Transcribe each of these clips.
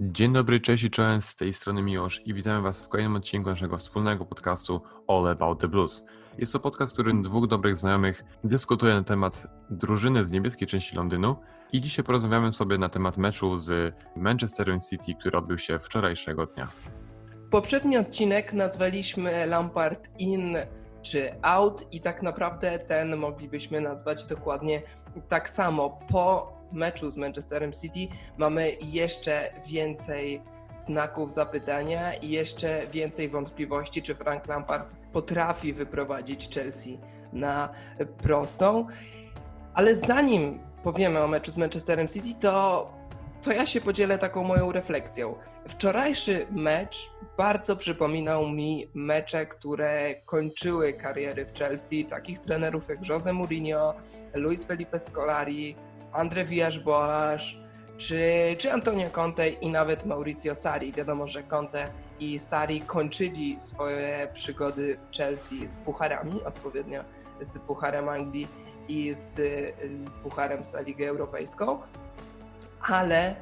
Dzień dobry, cześć i czołem, z tej strony Miłosz i witamy Was w kolejnym odcinku naszego wspólnego podcastu All About the Blues. Jest to podcast, w którym dwóch dobrych znajomych dyskutuje na temat drużyny z niebieskiej części Londynu i dzisiaj porozmawiamy sobie na temat meczu z Manchester City, który odbył się wczorajszego dnia. Poprzedni odcinek nazwaliśmy Lampard in czy out i tak naprawdę ten moglibyśmy nazwać dokładnie tak samo. Po meczu z Manchesterem City mamy jeszcze więcej znaków zapytania i jeszcze więcej wątpliwości, czy Frank Lampard potrafi wyprowadzić Chelsea na prostą. Ale zanim powiemy o meczu z Manchesterem City, to, to ja się podzielę taką moją refleksją. Wczorajszy mecz bardzo przypominał mi mecze, które kończyły kariery w Chelsea, takich trenerów jak Jose Mourinho, Luis Felipe Scolari, Andre Villas-Boas, czy, czy Antonio Conte i nawet Mauricio Sarri. Wiadomo, że Conte i Sarri kończyli swoje przygody w Chelsea z pucharami, odpowiednio z Pucharem Anglii i z y, Pucharem z Ligę Europejską, ale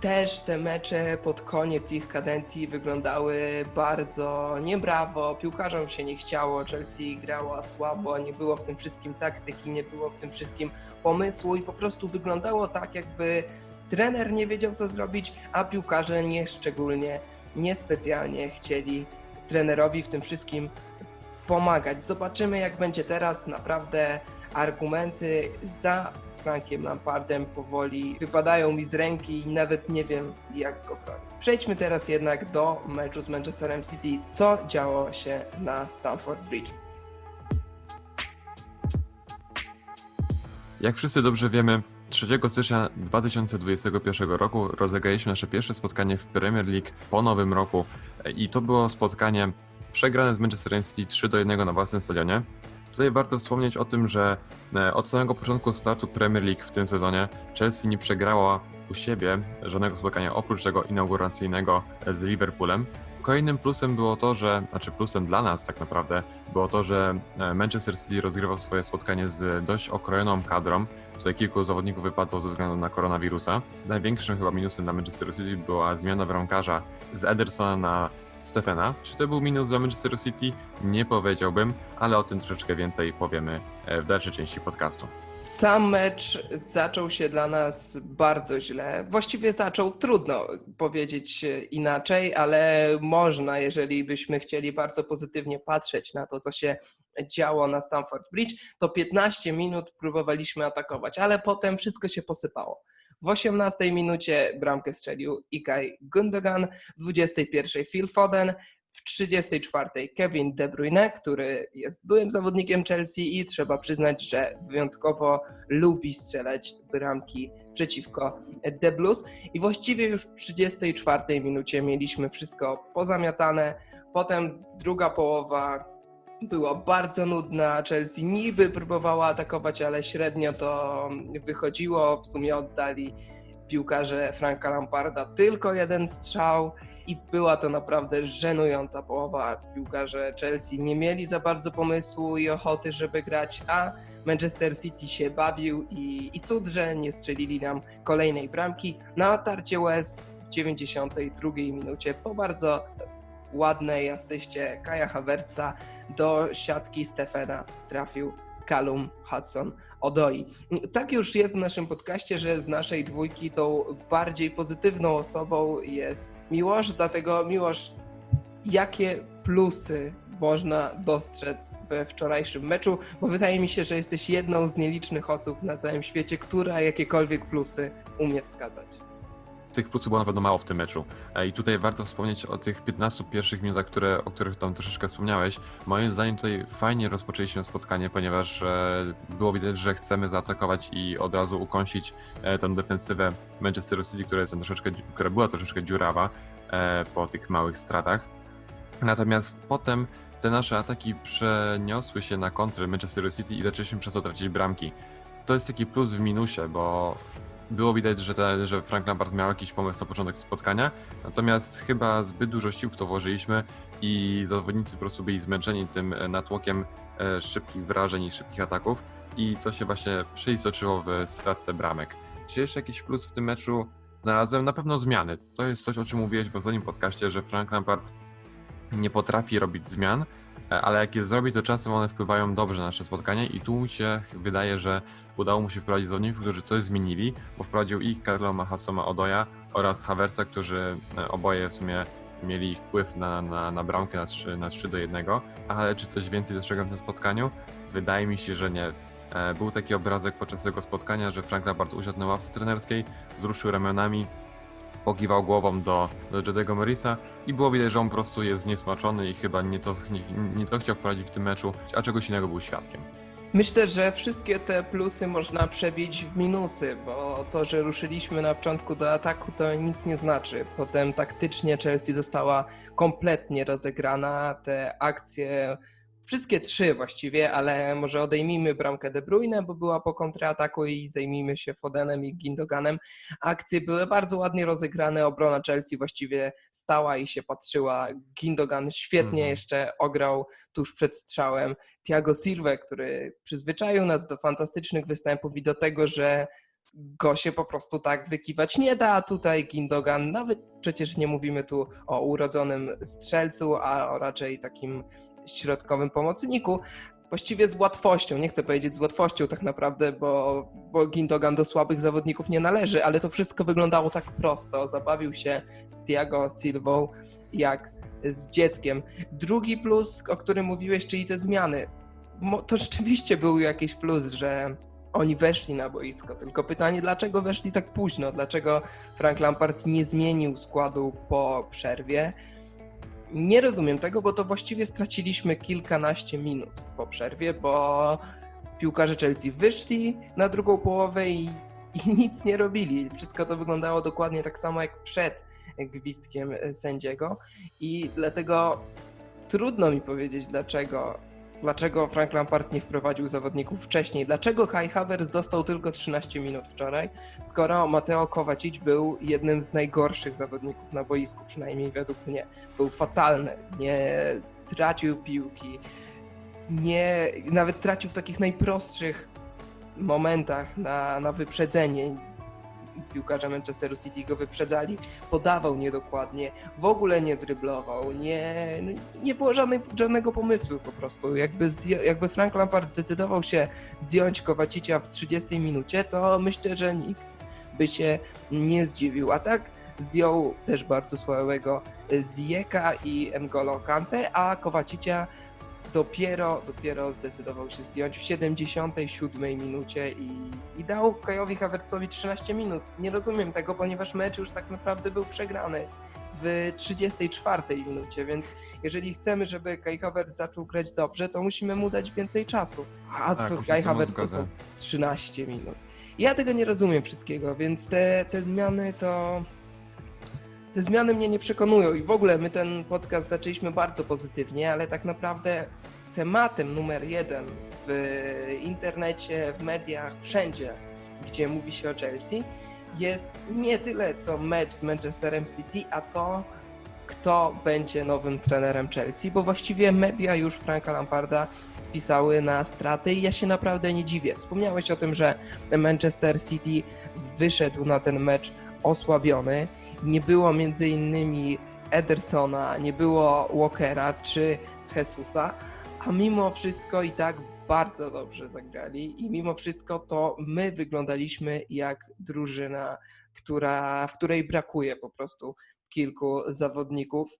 też te mecze pod koniec ich kadencji wyglądały bardzo niebrawo, piłkarzom się nie chciało, Chelsea grała słabo, nie było w tym wszystkim taktyki, nie było w tym wszystkim pomysłu i po prostu wyglądało tak, jakby trener nie wiedział co zrobić, a piłkarze nie szczególnie, niespecjalnie chcieli trenerowi w tym wszystkim pomagać. Zobaczymy jak będzie teraz, naprawdę argumenty za Frankiem Lampardem powoli wypadają mi z ręki i nawet nie wiem jak go bronić. Przejdźmy teraz jednak do meczu z Manchesterem City. Co działo się na Stamford Bridge? Jak wszyscy dobrze wiemy, 3 stycznia 2021 roku rozegraliśmy nasze pierwsze spotkanie w Premier League po nowym roku i to było spotkanie przegrane z Manchester City 3 do 1 na własnym stadionie. Tutaj warto wspomnieć o tym, że e, od samego początku startu Premier League w tym sezonie Chelsea nie przegrała u siebie żadnego spotkania oprócz tego inauguracyjnego z Liverpoolem. Kolejnym plusem było to, że, znaczy plusem dla nas tak naprawdę, było to, że e, Manchester City rozgrywał swoje spotkanie z dość okrojoną kadrą. Tutaj kilku zawodników wypadło ze względu na koronawirusa. Największym chyba minusem dla Manchester City była zmiana bramkarza z Edersona na Stefana. Czy to był minus dla Manchester City? Nie powiedziałbym, ale o tym troszeczkę więcej powiemy e, w dalszej części podcastu. Sam mecz zaczął się dla nas bardzo źle. Właściwie zaczął trudno powiedzieć inaczej, ale można, jeżeli byśmy chcieli bardzo pozytywnie patrzeć na to, co się działo na Stamford Bridge, to 15 minut próbowaliśmy atakować, ale potem wszystko się posypało. W 18 minucie bramkę strzelił Ikay Gundogan, w 21 Phil Foden, w 34 Kevin De Bruyne, który jest byłym zawodnikiem Chelsea i trzeba przyznać, że wyjątkowo lubi strzelać bramki przeciwko The Blues. I właściwie już w 34 minucie mieliśmy wszystko pozamiatane. Potem druga połowa była bardzo nudna. Chelsea niby próbowała atakować, ale średnio to wychodziło. W sumie oddali piłkarze Franka Lamparda tylko jeden strzał i była to naprawdę żenująca połowa. Piłkarze Chelsea nie mieli za bardzo pomysłu i ochoty, żeby grać, a Manchester City się bawił i, i cud, że nie strzelili nam kolejnej bramki. Na otarcie łez w 92 minucie po bardzo ładnej asyście Kaja Havertza do siatki Stefana trafił Callum Hudson Odoi. Tak już jest w naszym podcaście, że z naszej dwójki tą bardziej pozytywną osobą jest Miłosz, dlatego Miłosz, jakie plusy można dostrzec we wczorajszym meczu, bo wydaje mi się, że jesteś jedną z nielicznych osób na całym świecie, która jakiekolwiek plusy umie wskazać tych plusów było na pewno mało w tym meczu. E, I tutaj warto wspomnieć o tych 15 pierwszych minutach, które, o których tam troszeczkę wspomniałeś. Moim zdaniem tutaj fajnie rozpoczęliśmy spotkanie, ponieważ e, było widać, że chcemy zaatakować i od razu ukąsić e, tę defensywę Manchester City, która, jest troszeczkę, która była troszeczkę dziurawa po tych małych stratach. Natomiast potem te nasze ataki przeniosły się na kontry Manchester City i zaczęliśmy przez to tracić bramki. To jest taki plus w minusie, bo było widać, że, te, że Frank Lampard miał jakiś pomysł na początek spotkania, natomiast chyba zbyt dużo sił w to włożyliśmy i zawodnicy po prostu byli zmęczeni tym e, natłokiem e, szybkich wrażeń i szybkich ataków i to się właśnie przeistoczyło w stratę bramek. Czy jeszcze jakiś plus w tym meczu? znalazłem na pewno zmiany. To jest coś, o czym mówiłeś w ostatnim podcaście, że Frank Lampard nie potrafi robić zmian, ale jak je zrobi, to czasem one wpływają dobrze na nasze spotkanie i tu się wydaje, że udało mu się wprowadzić zawodników, którzy coś zmienili, bo wprowadził ich Karlo Mahasoma Odoja oraz Havertza, którzy e, oboje w sumie mieli wpływ na, na, na bramkę na 3, na 3 do 1, ale czy coś więcej dostrzegam w tym spotkaniu? Wydaje mi się, że nie. E, Był taki obrazek podczas tego spotkania, że Frank Lampard usiadł na ławce trenerskiej, wzruszył ramionami, pokiwał głową do, do Jedego Morisa i było widać, że on po prostu jest zniesmaczony i chyba nie to, nie, nie to chciał wprowadzić w tym meczu, a czegoś innego był świadkiem. Myślę, że wszystkie te plusy można przebić w minusy, bo to, że ruszyliśmy na początku do ataku, to nic nie znaczy. Potem taktycznie Chelsea została kompletnie rozegrana. Te akcje, wszystkie trzy właściwie, ale może odejmijmy bramkę De Bruyne, bo była po kontrataku i zajmijmy się Fodenem i Gindoganem. Akcje były bardzo ładnie rozegrane, obrona Chelsea właściwie stała i się patrzyła. Gindogan świetnie Mhm. jeszcze ograł tuż przed strzałem. Thiago Silva, który przyzwyczaił nas do fantastycznych występów i do tego, że go się po prostu tak wykiwać nie da. Tutaj Gindogan, nawet przecież nie mówimy tu o urodzonym strzelcu, a o raczej takim środkowym pomocniku. Właściwie z łatwością, nie chcę powiedzieć z łatwością tak naprawdę, bo, bo Gindogan do słabych zawodników nie należy, ale to wszystko wyglądało tak prosto. Zabawił się z Thiago Silvą jak z dzieckiem. Drugi plus, o którym mówiłeś, czyli te zmiany. To rzeczywiście był jakiś plus, że oni weszli na boisko. Tylko pytanie, dlaczego weszli tak późno? Dlaczego Frank Lampard nie zmienił składu po przerwie? Nie rozumiem tego, bo to właściwie straciliśmy kilkanaście minut po przerwie, bo piłkarze Chelsea wyszli na drugą połowę i, i nic nie robili. Wszystko to wyglądało dokładnie tak samo jak przed gwizdkiem sędziego i dlatego trudno mi powiedzieć, dlaczego, dlaczego Frank Lampard nie wprowadził zawodników wcześniej. Dlaczego Kai Havertz dostał tylko 13 minut wczoraj, skoro Mateo Kovacic był jednym z najgorszych zawodników na boisku, przynajmniej według mnie. Był fatalny, nie tracił piłki, nie, nawet tracił w takich najprostszych momentach na, na wyprzedzenie. Piłkarze Manchesteru City go wyprzedzali, podawał niedokładnie, w ogóle nie dryblował, nie, no, nie było żadnej, żadnego pomysłu po prostu. Jakby, jakby Frank Lampard zdecydował się zdjąć Kowacicia w 30 minucie, to myślę, że nikt by się nie zdziwił. A tak zdjął też bardzo słabego Zieka i N'Golo Kante, a Kowacicia dopiero, dopiero zdecydował się zdjąć w 77 minucie i, i dał Kajowi Havertzowi 13 minut. Nie rozumiem tego, ponieważ mecz już tak naprawdę był przegrany w 34 minucie, więc jeżeli chcemy, żeby Kai Havertz zaczął grać dobrze, to musimy mu dać więcej czasu. A Tak, to Kai Havertz zgodzę. dostał 13 minut. Ja tego nie rozumiem wszystkiego, więc te, te zmiany to te zmiany mnie nie przekonują i w ogóle my ten podcast zaczęliśmy bardzo pozytywnie, ale tak naprawdę tematem numer jeden w internecie, w mediach, wszędzie, gdzie mówi się o Chelsea, jest nie tyle co mecz z Manchesterem City, a to, kto będzie nowym trenerem Chelsea, bo właściwie media już Franka Lamparda spisały na straty i ja się naprawdę nie dziwię. Wspomniałeś o tym, że Manchester City wyszedł na ten mecz osłabiony. Nie było między innymi Edersona, nie było Walkera czy Jesusa, a mimo wszystko i tak bardzo dobrze zagrali i mimo wszystko to my wyglądaliśmy jak drużyna, która, w której brakuje po prostu kilku zawodników.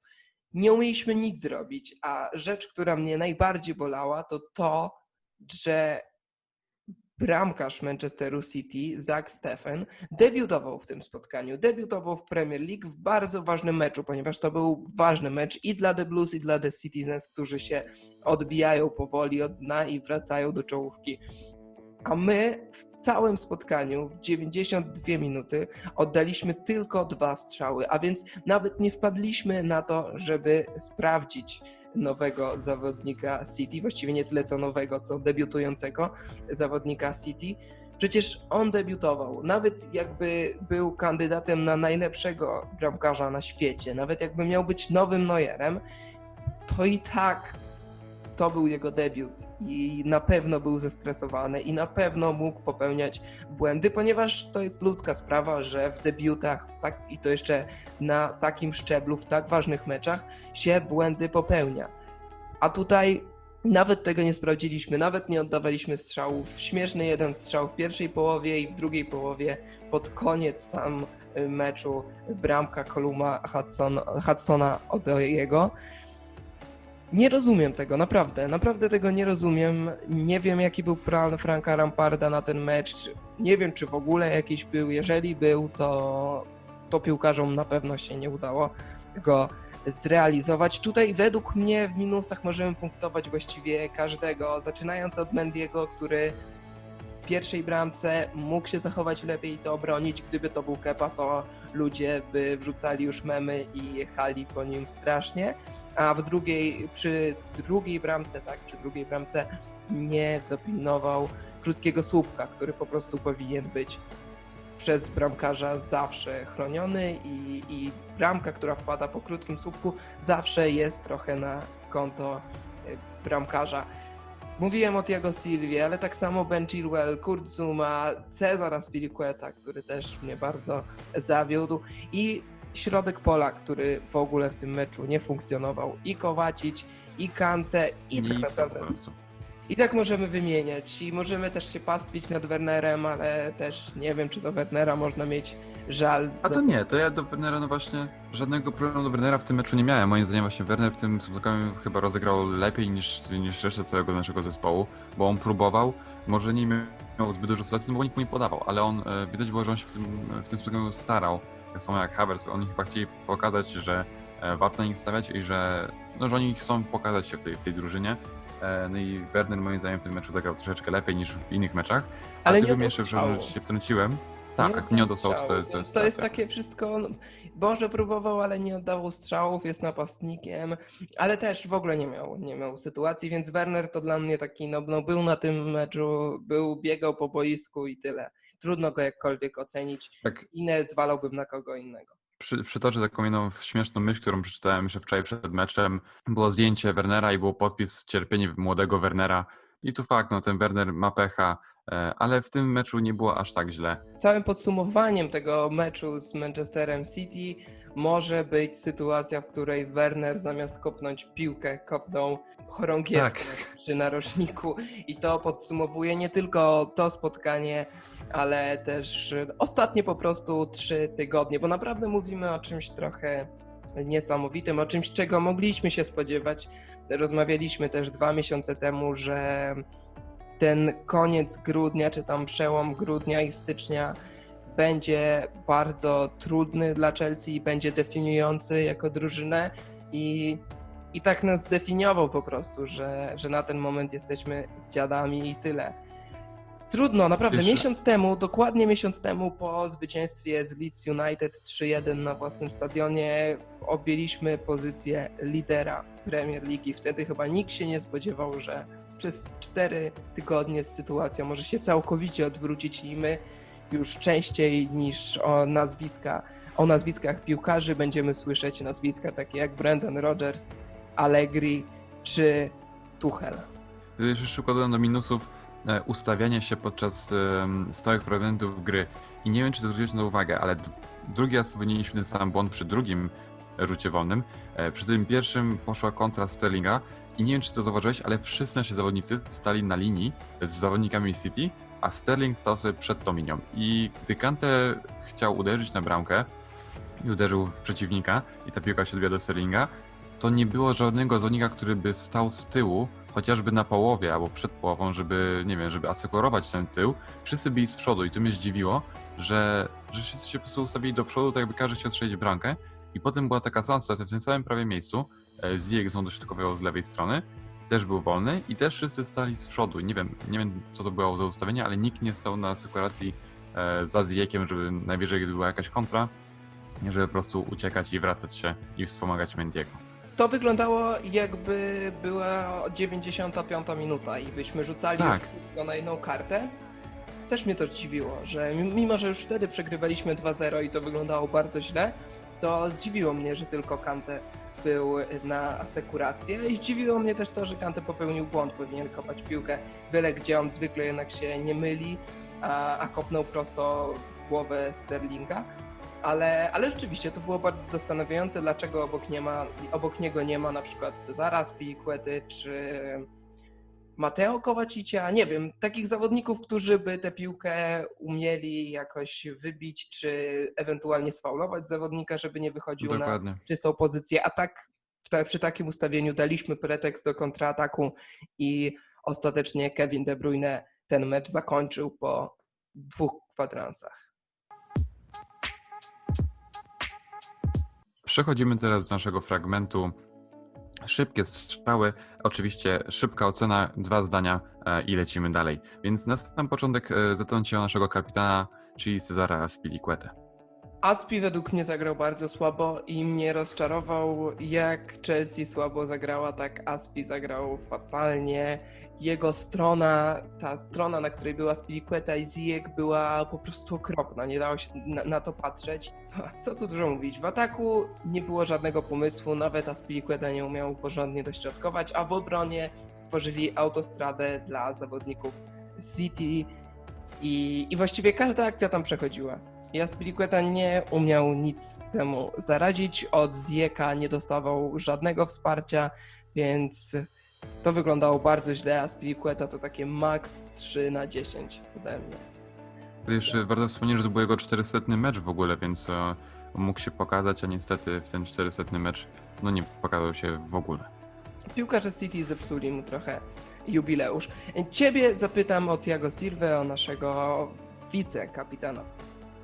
Nie umieliśmy nic zrobić, a rzecz, która mnie najbardziej bolała, to to, że bramkarz Manchesteru City, Zach Steffen, debiutował w tym spotkaniu. Debiutował w Premier League w bardzo ważnym meczu, ponieważ to był ważny mecz i dla The Blues, i dla The Citizens, którzy się odbijają powoli od dna i wracają do czołówki. A my w całym spotkaniu w 92 minuty oddaliśmy tylko dwa strzały, a więc nawet nie wpadliśmy na to, żeby sprawdzić nowego zawodnika City, właściwie nie tyle co nowego, co debiutującego zawodnika City. Przecież on debiutował, nawet jakby był kandydatem na najlepszego bramkarza na świecie, nawet jakby miał być nowym Neuerem, to i tak to był jego debiut i na pewno był zestresowany i na pewno mógł popełniać błędy, ponieważ to jest ludzka sprawa, że w debiutach tak, i to jeszcze na takim szczeblu, w tak ważnych meczach się błędy popełnia. A tutaj nawet tego nie sprawdziliśmy, nawet nie oddawaliśmy strzałów. Śmieszny jeden strzał w pierwszej połowie i w drugiej połowie pod koniec sam y, meczu bramka Koluma Hudson, Hudsona od jego. Nie rozumiem tego, naprawdę, naprawdę tego nie rozumiem. Nie wiem, jaki był plan Franka Ramparda na ten mecz. Nie wiem, czy w ogóle jakiś był. Jeżeli był, to, to piłkarzom na pewno się nie udało go zrealizować. Tutaj według mnie w minusach możemy punktować właściwie każdego, zaczynając od Mendiego, który pierwszej bramce mógł się zachować lepiej i to obronić. Gdyby to był Kepa, to ludzie by wrzucali już memy i jechali po nim strasznie. A w drugiej, przy drugiej bramce, tak, przy drugiej bramce nie dopilnował krótkiego słupka, który po prostu powinien być przez bramkarza zawsze chroniony i, i bramka, która wpada po krótkim słupku, zawsze jest trochę na konto y, bramkarza. Mówiłem o Tiago Silvie, ale tak samo Ben Chilwell, Kurt Zuma, Cezar Aspilicueta, który też mnie bardzo zawiódł i środek pola, który w ogóle w tym meczu nie funkcjonował. I Kowacic, i Kante, i tak naprawdę i tak możemy wymieniać i możemy też się pastwić nad Wernerem, ale też nie wiem, czy do Wernera można mieć żal. A to nie, to ja do Wernera no właśnie żadnego problemu do Wernera w tym meczu nie miałem. Moim zdaniem właśnie Werner w tym spotkaniu chyba rozegrał lepiej niż, niż reszta całego naszego zespołu, bo on próbował, może nie miał zbyt dużo sytuacji, no bo nikt mu nie podawał, ale on, e, widać było, że on się w tym, w tym spotkaniu starał, tak samo jak Havertz, oni chyba chcieli pokazać, że e, warto na nich stawiać i że, no, że oni chcą pokazać się w tej, w tej drużynie. E, No i Werner moim zdaniem w tym meczu zagrał troszeczkę lepiej niż w innych meczach. A Ale ty nie jeszcze, że się wtrąciłem. Tak, nie oddał to jest, to jest, to jest racja. takie wszystko. No, Boże próbował, ale nie oddawał strzałów, jest napastnikiem, ale też w ogóle nie miał, nie miał sytuacji, więc Werner to dla mnie taki, no, no był na tym meczu, był, biegał po boisku i tyle. Trudno go jakkolwiek ocenić. Tak, Inne zwalałbym na kogo innego. przy, przytoczę taką jedną śmieszną myśl, którą przeczytałem jeszcze wczoraj przed meczem. Było zdjęcie Wernera i był podpis cierpienie młodego Wernera. I tu fakt, no ten Werner ma pecha, e, ale w tym meczu nie było aż tak źle. Całym podsumowaniem tego meczu z Manchesterem City może być sytuacja, w której Werner zamiast kopnąć piłkę, kopnął chorągiewkę Tak. przy narożniku i to podsumowuje nie tylko to spotkanie, ale też ostatnie po prostu trzy tygodnie, bo naprawdę mówimy o czymś trochę niesamowitym, o czymś, czego mogliśmy się spodziewać. Rozmawialiśmy też dwa miesiące temu, że ten koniec grudnia, czy tam przełom grudnia i stycznia będzie bardzo trudny dla Chelsea i będzie definiujący jako drużynę i, i tak nas zdefiniował po prostu, że, że na ten moment jesteśmy dziadami i tyle. Trudno, naprawdę. Jeszcze- Miesiąc temu, dokładnie miesiąc temu po zwycięstwie z Leeds United 3-1 na własnym stadionie objęliśmy pozycję lidera Premier League. Wtedy chyba nikt się nie spodziewał, że przez 4 tygodnie sytuacja może się całkowicie odwrócić i my już częściej niż o nazwiska, o nazwiskach piłkarzy będziemy słyszeć nazwiska takie jak Brendan Rodgers, Allegri czy Tuchel. Jeszcze szybko dodam do minusów ustawiania się podczas stałych fragmentów gry. I nie wiem, czy zwróciłeś na uwagę, ale drugi raz popełniliśmy ten sam błąd przy drugim rzucie wolnym. E, Przy tym pierwszym poszła kontra Sterlinga i nie wiem, czy to zauważyłeś, ale wszyscy nasi zawodnicy stali na linii z zawodnikami City, a Sterling stał sobie przed tą linią. I gdy Kante chciał uderzyć na bramkę i uderzył w przeciwnika i ta piłka się odbiła do Sterlinga, to nie było żadnego zawodnika, który by stał z tyłu, chociażby na połowie albo przed połową, żeby, nie wiem, żeby asekurować ten tył. Wszyscy byli z przodu i to mnie zdziwiło, że, że wszyscy się po prostu ustawili do przodu, tak jakby każdy chciał strzelić bramkę. I potem była taka sama sytuacja w tym samym prawie miejscu. e, Ziyech z dośrodkowego z lewej strony też był wolny i też wszyscy stali z przodu. Nie wiem, nie wiem co to było za ustawienie, ale nikt nie stał na asekuracji e, za Ziyechiem, żeby najwyżej gdyby była jakaś kontra, żeby po prostu uciekać i wracać się i wspomagać Mendiego. To wyglądało jakby była 95 minuta i byśmy rzucali Tak. już wszystko na jedną kartę. Też mnie to zdziwiło, że mimo, że już wtedy przegrywaliśmy 2-0 i to wyglądało bardzo źle, to zdziwiło mnie, że tylko Kante był na asekurację. I zdziwiło mnie też to, że Kante popełnił błąd, powinien kopać piłkę byle gdzie, on zwykle jednak się nie myli, a, a kopnął prosto w głowę Sterlinga. Ale, ale rzeczywiście to było bardzo zastanawiające, dlaczego obok, nie ma, obok niego nie ma na przykład Cezara Spiliquety czy Mateo Kowacicia, nie wiem, takich zawodników, którzy by tę piłkę umieli jakoś wybić, czy ewentualnie sfaulować zawodnika, żeby nie wychodził na Dokładnie. czystą pozycję, a tak ta, przy takim ustawieniu daliśmy pretekst do kontrataku i ostatecznie Kevin De Bruyne ten mecz zakończył po dwóch kwadransach. Przechodzimy teraz do naszego fragmentu. Szybkie strzały, oczywiście szybka ocena, dwa zdania e, i lecimy dalej. Więc na sam początek e, zatrąci o naszego kapitana, czyli Cezara Spiliquetę. Aspi według mnie zagrał bardzo słabo i mnie rozczarował, jak Chelsea słabo zagrała, tak Aspi zagrał fatalnie. Jego strona, ta strona, na której była Spiliqueta i Ziyech była po prostu okropna, nie dało się na, na to patrzeć. Co tu dużo mówić, w ataku nie było żadnego pomysłu, nawet Aspiliqueta nie umiał porządnie dośrodkować, a w obronie stworzyli autostradę dla zawodników City i, i właściwie każda akcja tam przechodziła. Jaspiliqueta nie umiał nic temu zaradzić, od Zieka nie dostawał żadnego wsparcia, więc to wyglądało bardzo źle, a Spiliqueta to takie max 3 na 10 ode mnie. Jeszcze warto wspomnieć, że to był jego 400 mecz w ogóle, więc e, mógł się pokazać, a niestety w ten 400 mecz no nie pokazał się w ogóle. Piłkarze City zepsuli mu trochę jubileusz. Ciebie zapytam o Thiago Silva, o naszego wicekapitana.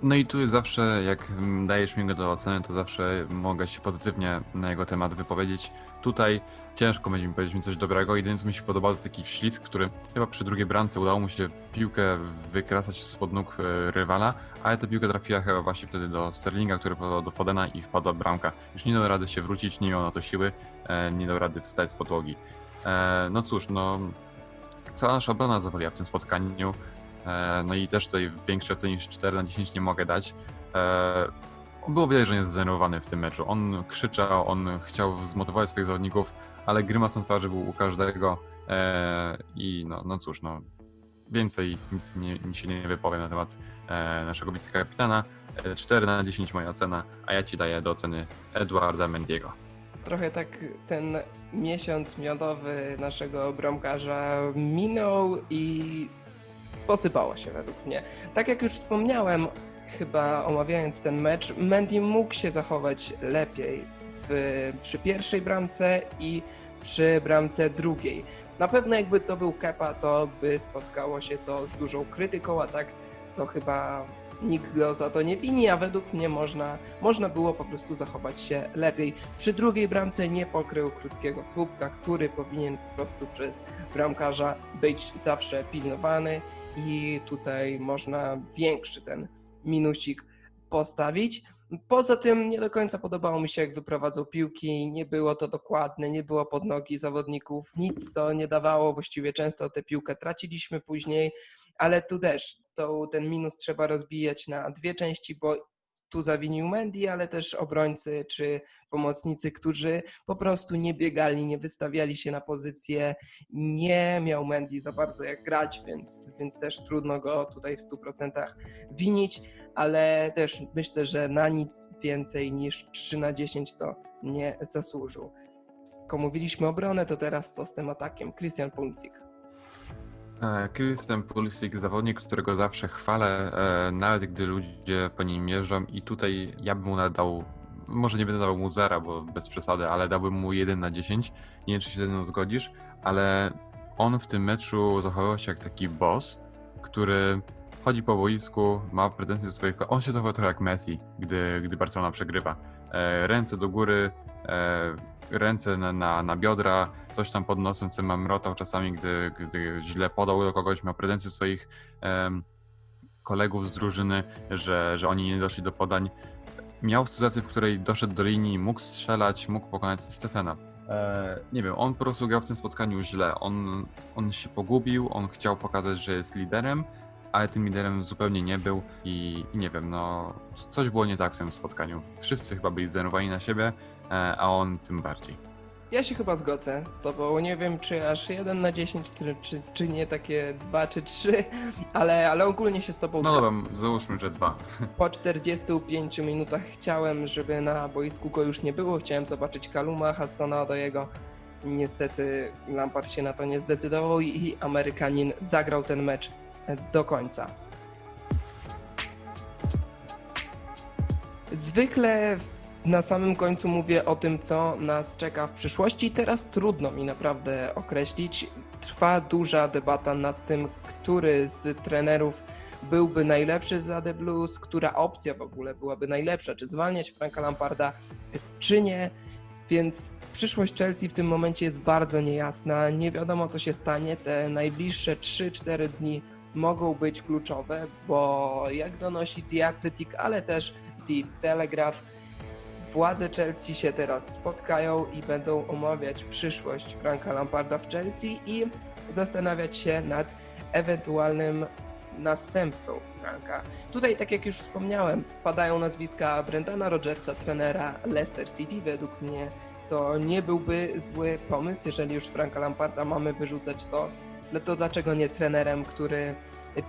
No i tu zawsze, jak mm, dajesz mi go do oceny, to zawsze mogę się pozytywnie na jego temat wypowiedzieć. Tutaj ciężko będzie mi powiedzieć mi coś dobrego. Jedyne, co mi się podoba, to taki wślizg, który chyba przy drugiej bramce udało mu się piłkę wykrasać spod nóg e, rywala, ale ta piłka trafiła chyba właśnie wtedy do Sterlinga, który podał do Fodena i wpadła bramka. Już nie dał rady się wrócić, nie miał na to siły, e, nie dał rady wstać z podłogi. E, No cóż, no cała nasza obrona zawaliła w tym spotkaniu. E, No i też tutaj większej oceny niż 4 na 10 nie mogę dać. E, Było widać, że jest zdenerwowany w tym meczu. On krzyczał, on chciał zmotywować swoich zawodników, ale grymas na twarzy był u każdego. E, I no, no cóż, no więcej nic, nie, nic się nie wypowiem na temat naszego wicekapitana. E, 4 na 10 moja ocena, a ja ci daję do oceny Eduarda Mendiego. Trochę tak ten miesiąc miodowy naszego bramkarza minął i posypało się według mnie. Tak jak już wspomniałem, chyba omawiając ten mecz, Mendy mógł się zachować lepiej w, przy pierwszej bramce i przy bramce drugiej. Na pewno jakby to był Kepa, to by spotkało się to z dużą krytyką, a tak to chyba nikt go za to nie wini, a według mnie można, można było po prostu zachować się lepiej. Przy drugiej bramce nie pokrył krótkiego słupka, który powinien po prostu przez bramkarza być zawsze pilnowany i tutaj można większy ten minusik postawić. Poza tym nie do końca podobało mi się, jak wyprowadzał piłki, nie było to dokładne, nie było pod nogi zawodników, nic to nie dawało, właściwie często tę piłkę traciliśmy później, ale tu też to, ten minus trzeba rozbijać na dwie części, bo tu zawinił Mendy, ale też obrońcy czy pomocnicy, którzy po prostu nie biegali, nie wystawiali się na pozycję, nie miał Mendy za bardzo jak grać, więc, więc też trudno go tutaj w 100% winić, ale też myślę, że na nic więcej niż 3 na 10 to nie zasłużył. Jak mówiliśmy obronę, to teraz co z tym atakiem? Christian Pulisic. E, Christian Pulisic, zawodnik, którego zawsze chwalę, e, nawet gdy ludzie po nim jeżdżą i tutaj ja bym mu nadał, może nie będę dawał mu zera, bo bez przesady, ale dałbym mu 1 na 10. Nie wiem, czy się ze mną zgodzisz, ale on w tym meczu zachowywał się jak taki boss, który chodzi po boisku, ma pretensje do swoich... On się zachował trochę jak Messi, gdy, gdy Barcelona przegrywa. E, Ręce do góry, e, ręce na, na, na biodra, coś tam pod nosem sobie mamrotał czasami, gdy, gdy źle podał do kogoś, miał pretensje swoich kolegów z drużyny, że, że oni nie doszli do podań. Miał sytuację, w której doszedł do linii, mógł strzelać, mógł pokonać Stefana. E, nie wiem, on po prostu grał w tym spotkaniu źle. On, on się pogubił, on chciał pokazać, że jest liderem ale tym liderem zupełnie nie był i, i nie wiem, no coś było nie tak w tym spotkaniu. Wszyscy chyba byli zdenerwowani na siebie, a on tym bardziej. Ja się chyba zgodzę z tobą. Nie wiem, czy aż 1 na 10, czy, czy, czy nie takie 2 czy 3, ale, ale ogólnie się z tobą No zgadzam. dobra, załóżmy, że dwa. Po 45 minutach chciałem, żeby na boisku go już nie było. Chciałem zobaczyć Kaluma, Hudsona do jego. Niestety Lampard się na to nie zdecydował i i Amerykanin zagrał ten mecz do końca. Zwykle na samym końcu mówię o tym, co nas czeka w przyszłości. Teraz trudno mi naprawdę określić. Trwa duża debata nad tym, który z trenerów byłby najlepszy dla The Blues, która opcja w ogóle byłaby najlepsza, czy zwalniać Franka Lamparda, czy nie. Więc przyszłość Chelsea w tym momencie jest bardzo niejasna. Nie wiadomo, co się stanie. Te najbliższe 3-4 dni mogą być kluczowe, bo jak donosi The Athletic, ale też The Telegraph, władze Chelsea się teraz spotkają i będą omawiać przyszłość Franka Lamparda w Chelsea i zastanawiać się nad ewentualnym następcą Franka. Tutaj, tak jak już wspomniałem, padają nazwiska Brendana Rodgersa, trenera Leicester City. Według mnie to nie byłby zły pomysł, jeżeli już Franka Lamparda mamy wyrzucać to, to dlaczego nie trenerem, który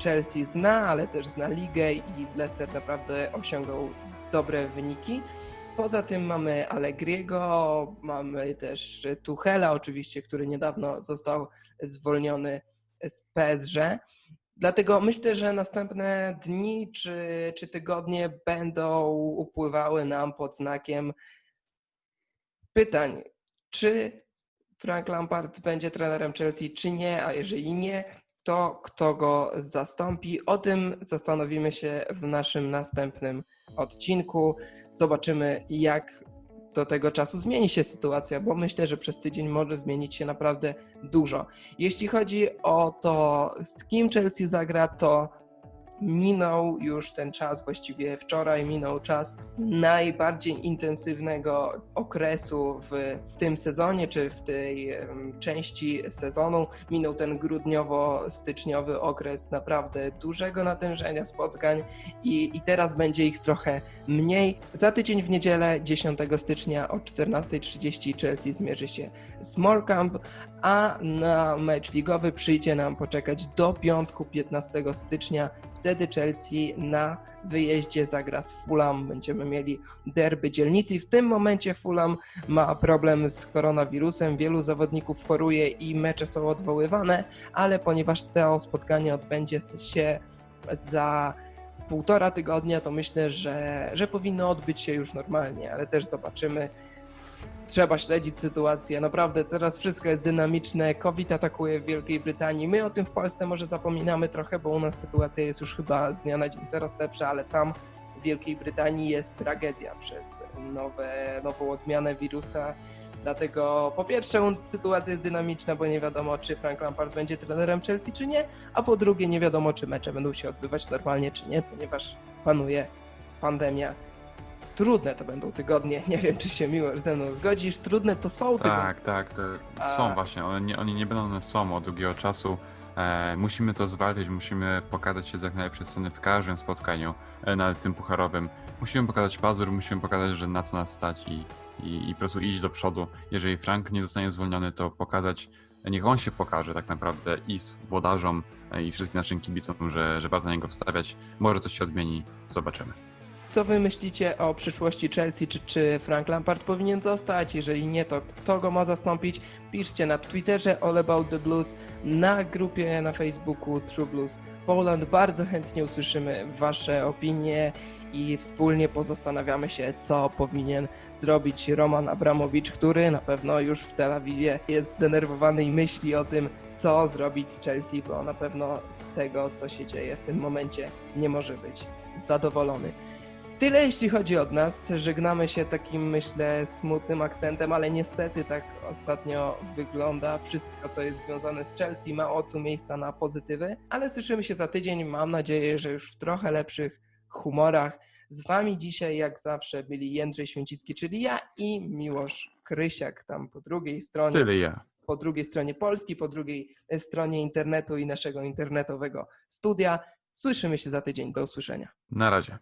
Chelsea zna, ale też zna ligę i z Leicester naprawdę osiągał dobre wyniki. Poza tym mamy Allegriego, mamy też Tuchela oczywiście, który niedawno został zwolniony z PSG. Dlatego myślę, że następne dni czy, czy tygodnie będą upływały nam pod znakiem pytań, czy Frank Lampard będzie trenerem Chelsea, czy nie, a jeżeli nie, to kto go zastąpi. O tym zastanowimy się w naszym następnym odcinku. Zobaczymy, jak do tego czasu zmieni się sytuacja, bo myślę, że przez tydzień może zmienić się naprawdę dużo. Jeśli chodzi o to, z kim Chelsea zagra, to minął już ten czas, właściwie wczoraj minął czas najbardziej intensywnego okresu w tym sezonie, czy w tej części sezonu. Minął ten grudniowo-styczniowy okres naprawdę dużego natężenia spotkań i, i teraz będzie ich trochę mniej. Za tydzień w niedzielę 10 stycznia o 14.30 Chelsea zmierzy się z Morecambe, a na mecz ligowy przyjdzie nam poczekać do piątku 15 stycznia. Wtedy Chelsea na wyjeździe zagra z Fulham. Będziemy mieli derby dzielnicy. W tym momencie Fulham ma problem z koronawirusem. Wielu zawodników choruje i mecze są odwoływane, ale ponieważ to spotkanie odbędzie się za półtora tygodnia, to myślę, że, że powinno odbyć się już normalnie, ale też zobaczymy. Trzeba śledzić sytuację. Naprawdę teraz wszystko jest dynamiczne. COVID atakuje w Wielkiej Brytanii. My o tym w Polsce może zapominamy trochę, bo u nas sytuacja jest już chyba z dnia na dzień coraz lepsza, ale tam w Wielkiej Brytanii jest tragedia przez nowe, nową odmianę wirusa. Dlatego po pierwsze sytuacja jest dynamiczna, bo nie wiadomo, czy Frank Lampard będzie trenerem Chelsea, czy nie, a po drugie nie wiadomo, czy mecze będą się odbywać normalnie, czy nie, ponieważ panuje pandemia. Trudne to będą tygodnie. Nie wiem, czy się miło ze mną zgodzisz. Trudne to są tygodnie. Tak, tak, A- są właśnie, one nie, oni nie będą, one są od długiego czasu. E, musimy to zwalczyć, musimy pokazać się z jak najlepszej strony w każdym spotkaniu, e, nawet tym pucharowym. Musimy pokazać pazur, musimy pokazać, że na co nas stać i, i, i po prostu iść do przodu. Jeżeli Frank nie zostanie zwolniony, to pokazać, niech on się pokaże tak naprawdę i z włodarzom, e, i wszystkim naszym kibicom, że, że warto na niego wstawiać. Może coś się odmieni, zobaczymy. Co wy myślicie o przyszłości Chelsea? Czy, czy Frank Lampard powinien zostać? Jeżeli nie, to kto go ma zastąpić? Piszcie na Twitterze All About the Blues, na grupie na Facebooku True Blues Poland. Bardzo chętnie usłyszymy wasze opinie i wspólnie pozastanawiamy się, co powinien zrobić Roman Abramowicz, który na pewno już w Tel Awiwie jest zdenerwowany i myśli o tym, co zrobić z Chelsea, bo na pewno z tego, co się dzieje w tym momencie, nie może być zadowolony. Tyle jeśli chodzi od nas. Żegnamy się takim, myślę, smutnym akcentem, ale niestety tak ostatnio wygląda wszystko, co jest związane z Chelsea. Mało tu miejsca na pozytywy, ale słyszymy się za tydzień. Mam nadzieję, że już w trochę lepszych humorach. Z wami dzisiaj, jak zawsze, byli Jędrzej Święcicki, czyli ja i Miłosz Krysiak, tam po drugiej stronie Tyle ja. po drugiej stronie Polski, po drugiej stronie internetu i naszego internetowego studia. Słyszymy się za tydzień. Do usłyszenia. Na razie.